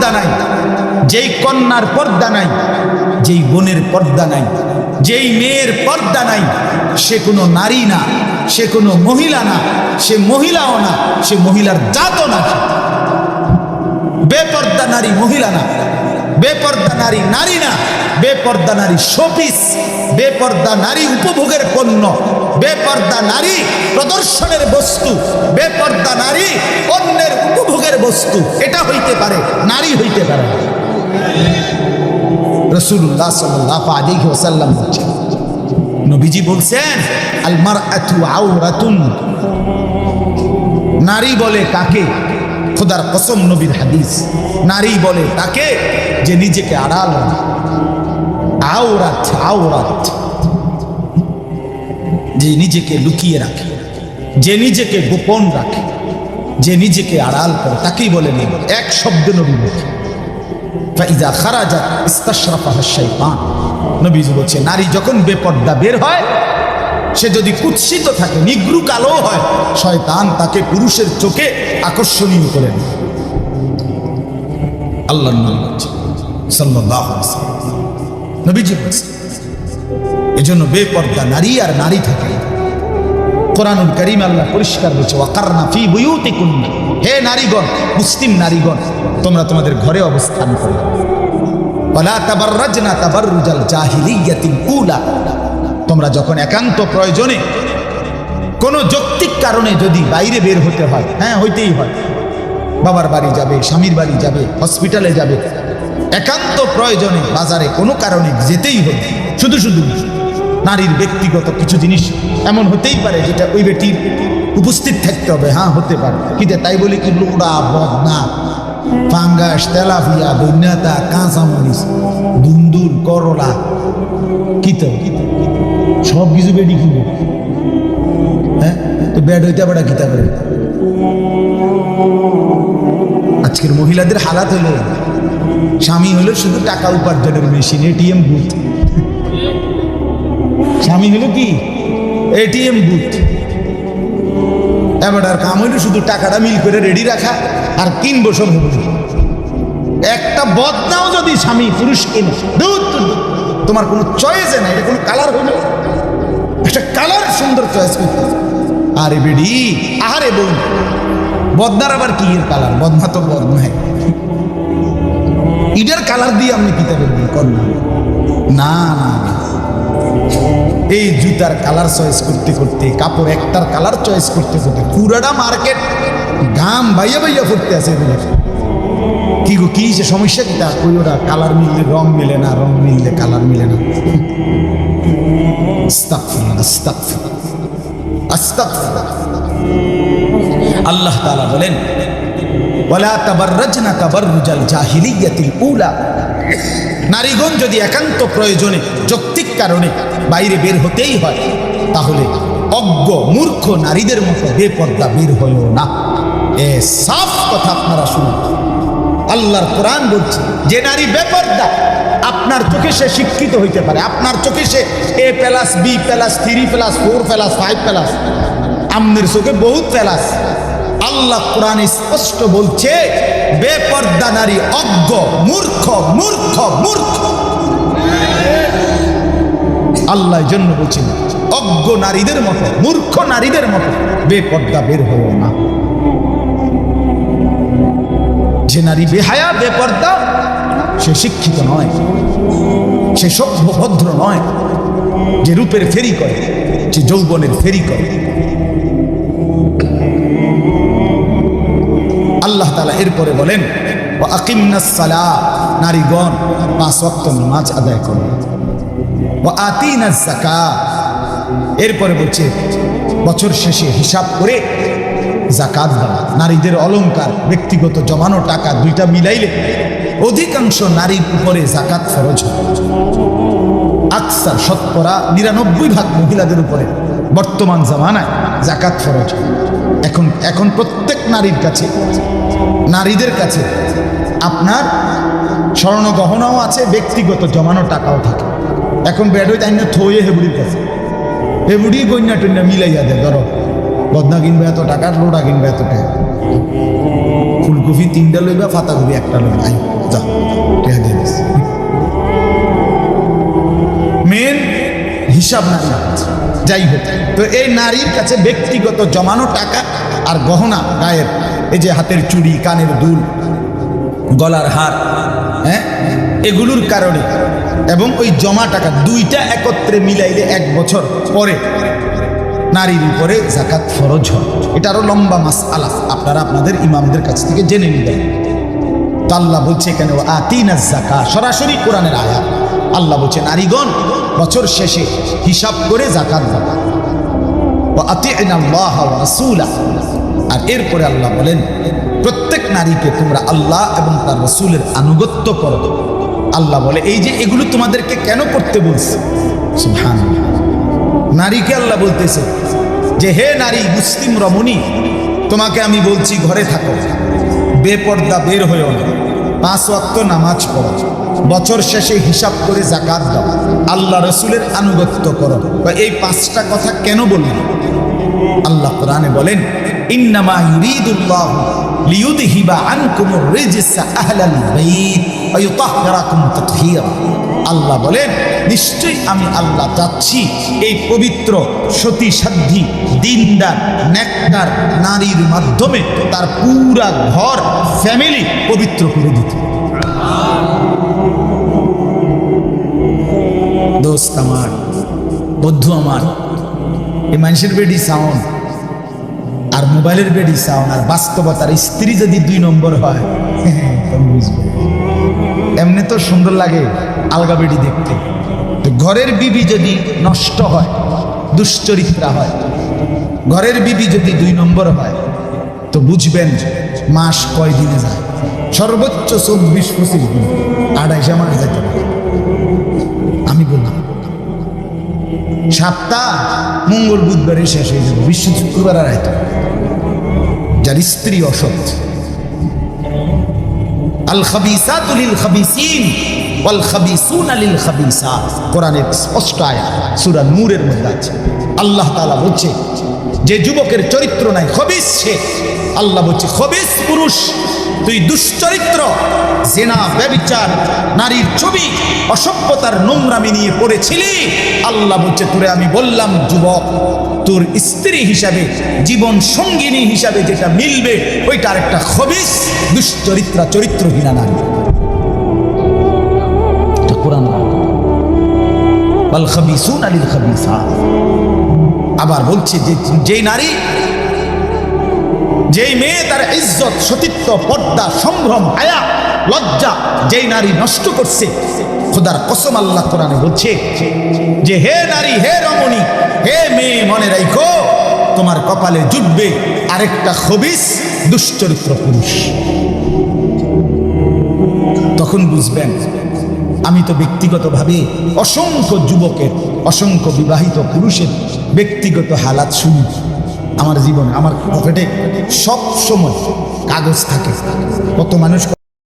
পর্দা নাই, যেই কন্যার পর্দা নাই, যেই বোনের পর্দা নাই, যেই মেয়ের পর্দা নাই, সে কোনো নারী না, সে কোনো মহিলা না, সে মহিলাও না, সে মহিলার জাতও না, বেপর্দা নারী মহিলা না, বেপর্দা নারী নারী না, বেপর্দা নারী শোপিস, বেপর্দা নারী উপভোগের পণ্য বেপর্দা নারী প্রদর্শনের বস্তু, বেপর্দা নারী অন্যের উপভোগের বস্তু, এটা হইতে পারে, নারী হইতে পারে। রসুল্লাহ সাল্লাহ আলাইহি ওয়াসাল্লাম বলছেন, নবীজি বলছেন আলমার আতু আউরাতুন নারী বলে কাকে? খোদার কসম নবীর হাদিস। নারী বলে তাকে যে নিজেকে আড়াল। আওরাত আওরাত। যে নিজেকে লুকিয়ে রাখে, যে নিজেকে গোপন রাখে, যে নিজেকে আড়াল করে, তাকেই বলে নেই এক শব্দ নবী বলে। ফাইজা খারাজা ইস্তাশরাফাহা শাইতান। নবীজি বলছে, নারী যখন বেপর্দা বের হয়, সে যদি কুৎসিত থাকে, নিগ্রু কালো হয়, শয়তান তাকে পুরুষের চোখে আকর্ষণীয় করে নেয়। আলাইহি ওয়াসাল্লাম। নবীজি বলছে এজন্য বেপর্দা নারী আর নারী থাকে কোরআনুল করিম আল্লাহ পরিষ্কার বলছে, ওয়াকারনা ফি বুয়ুতিকুন্না। হে নারীগণ, মুসলিম নারীগণ, তোমরা তোমাদের ঘরে অবস্থান করো। তোমরা যখন একান্ত প্রয়োজনে কোনো যৌক্তিক কারণে যদি বাইরে বের হতে হয় হ্যাঁ হইতেই হয়। বাবার বাড়ি যাবে, স্বামীর বাড়ি যাবে, হসপিটালে যাবে, একান্ত প্রয়োজনে বাজারে কোনো কারণে যেতেই হবে শুধু শুধু নারীর ব্যক্তিগত কিছু জিনিস এমন হতেই পারে যেটা ওই বেটির উপস্থিত থাকতে হবে। হ্যাঁ হতে পারে। কিন্তু তাই বলে কি লোড়া, বদনা, ফাঙ্গাস তেলাফিয়া দৈন্যতা, কাঁচামরিচ দুন্দুল করলা কি তো সব কিছু বেডি কিনবে। হ্যাঁ তো ব্যাড হইতে পারে কিতা করে? আজকের মহিলাদের হালাত হলো, স্বামী হলো শুধু টাকা উপার্জনের মেশিন এটিএম বুথ স্বামী হলো কি? ATM booth. এবার আর কাম হইল শুধু টাকাটা মিল করে রেডি রাখা আর কিনবো সব হব একটা বদনাও যদি স্বামী পুরুষ কিনে। তোমার কোনো চয়েসে নাই, এটা কোনো কালার হইল একটা কালার সুন্দর চয়েস করতে আরে বেডি আরে বোন, বদনার আবার কি এর কালার বদনা তো বদনায় ইটার কালার দিয়ে আপনি কিতাবে কন্যা না না না। এই জুতার কালার চয়েস করতে করতে, কাপড় একটার কালার চয়েস করতে করতে পুরাটা মার্কেট গাম বাইয়া বাইয়া ফুটতে আছে কি গো, কি সে সমস্যা কি তার ওই ওরা কালার মিললে রং মিলে না, রং মিললে কালার মিলে না। আল্লাহ তাআলা বলেন, ওয়ালা তাবাররাজনা তাবাররুজাল জাহিলিয়াতিল উলা। নারীগণ যদি একান্ত প্রয়োজনে যৌক্তিক কারণে বাইরে বের হতেই হয়, তাহলে অজ্ঞ, মূর্খ নারীদের মতো বেপর্দা বের হয়েও না। এ সাফ কথা আপনারা শুনুন। আল্লাহর কোরআন বলছে, যে নারী বেপর্দা, আপনার চোখে সে শিক্ষিত হইতে পারে। আপনার চোখে সে A plus B plus three plus four plus five plus. আমনের চোখে বহুত প্লাস। আল্লাহ কোরআন স্পষ্ট বলছে, বেপর্দা নারী অজ্ঞ, মূর্খ মূর্খ মূর্খ। আল্লাহ জন্য বলছেন, অজ্ঞ নারীদের মতো, মূর্খ নারীদের মতো বেপর্দা বের হও না। যে নারী বেহায়া, বেপর্দা, সে শিক্ষিত নয়, সে সভ্য ভদ্র নয়, যে রূপের ফেরি করে, যে যৌবনের ফেরি করে। তালা এরপরে বলেন নারীগণ, পাঁচ ওয়াক্ত নামাজ আদায় করো। এরপরে বলছে, বছর শেষে হিসাব করে জাকাত দেওয়া নারীদের অলংকার, ব্যক্তিগত জমানো টাকা দুইটা মিলাইলে অধিকাংশ নারীর উপরে জাকাত ফরজ হয়। আকসার শতকরা নিরানব্বই ভাগ মহিলাদের উপরে বর্তমান জামানায় জাকাত ফরজ হয়। এখন এখন প্রত্যেক নারীর কাছে, নারীদের কাছে আপনার স্বর্ণ গহনাও আছে, ব্যক্তিগত জমানো টাকাও থাকে। এখন ব্যাডই তাই না থয়ে হেবুড়ির কাছে। হেবুড়ি গন্যা টন্যা মিলাইয়া দেয়, ধরো, বদনা কিনবে এত টাকা, লোডা কিনবে এত টাকা। ফুলকপি তিনটা লইবা পাতাকপি একটা লইবা। যা টেহা দিয়ে হিসাব নারী যাই হোক, তো এই নারীর কাছে ব্যক্তিগত জমানো টাকা আর গহনা গায়ের এই যে হাতের চুড়ি, কানের দুল, গলার হার হ্যাঁ? এগুলোর কারণে এবং ওই জমা টাকা দুইটা একত্রে মিলাইলে এক বছর পরে নারীর উপরে জাকাত ফরজ হয়। এটা আরও লম্বা মাস আলা আপনারা আপনাদের ইমামদের কাছ থেকে জেনে নেবেন। আল্লাহ বলছে এখানে আতিনা জাকা সরাসরি কোরআনের আয়াত। আল্লাহ বলছে, নারীগণ, বছর শেষে হিসাব করে জাকাত দাও। ও আতিনা আল্লাহ ওয়া রাসূলা আর এরপরে আল্লাহ বলেন, প্রত্যেক নারীকে তোমরা আল্লাহ এবং তার রসুলের আনুগত্য করো। আল্লাহ বলে, এই যে এগুলো তোমাদেরকে কেন করতে বলছে? নারীকে আল্লাহ বলতেছে যে, হে নারী মুসলিম রমণী, তোমাকে আমি বলছি ঘরে থাকো। বেপর্দা বের হয়েও না। পাঁচ অক্ত নামাজ পড়ো। বছর শেষে হিসাব করে জাকাত দাও। আল্লাহ রসুলের আনুগত্য করো। বা এই পাঁচটা কথা কেন বললেন আল্লাহ কোরআনে বলেন, ইন্নামা ইউরিদুল্লাহ আন আনকুমুর রিজসা আহলাল বাইত ওয়া ইউতাহহিরাকুম তাতহীরা। আল্লাহ বলেন নিশ্চয়ই আমি আল্লাহ চাচ্ছি এই পবিত্র সতী সাধ্যী দিনদার নেকদার নারীর মাধ্যমে তার পুরা ঘর ফ্যামিলি পবিত্র করে দিতে। দোস্ত আমার, বন্ধু আমার, এই মানুষের বেডি সাউন্ড আর মোবাইলের বেডি সাউন্ড আর বাস্তবতার স্ত্রী যদি দুই নম্বর হয় এমনি তো সুন্দর লাগে আলগা বেডি দেখতে। ঘরের বিবি যদি নষ্ট হয়, দুশ্চরিত্রা হয়, ঘরের বিবি যদি দুই নম্বর হয়, তো বুঝবেন মাস কয় দিনে যায়? সর্বোচ্চ চব্বিশ পঁচিশ দিন, আড়াইশা মাস যেতে পারে। আমি বললাম, সপ্তাহ, মঙ্গল, বুধবারে শেষ হয়ে যাবে, বিশ্ব শুক্রবার আর যার স্ত্রী অসৎ। আল খাবিসাত লিল খাবিসিন ওয়াল খাবিসুনা লিল খাবিসাত কোরআনের স্পষ্ট আয়াত সূরা নূরের মধ্যে আছে। আল্লাহ তাআলা বলছে, যে যুবকের চরিত্র নাই খবিস সে। আল্লাহ বলছে, খবিস পুরুষ, তুই দুশ্চরিত্র, জেনা, ব্যবিচার, নারীর ছবি, অসভ্যতার নোংরামি নিয়ে পড়েছিলি। আল্লাহ বলছে, তোরে আমি বললাম, যুবক, তোর স্ত্রী হিসাবে, জীবন সঙ্গিনী হিসাবে যেটা মিলবে, ওইটা একটা খবিস, দুশ্চরিত্রা চরিত্রহীনা নারী। আবার বলছে যে যেই নারী, যেই মেয়ে তার ইজ্জত, সতীত্ব, পর্দা, সম্ভ্রম হায়া লজ্জা, যেই নারী নষ্ট করছে, খোদার কসম আল্লাহ কোরআনে বলছে যে হে নারী, হে রমণী, হে মেয়ে, মনে রাখো তোমার কপালে জুটবে আরেকটা খবিস দুশ্চরিত্র পুরুষ। তখন বুঝবেন আমি তো ব্যক্তিগতভাবে অসংখ্য যুবকের, অসংখ্য বিবাহিত পুরুষের ব্যক্তিগত হালাত শুনি। আমার জীবনে, আমার পকেটে সব সময় কাগজ থাকে। কত মানুষ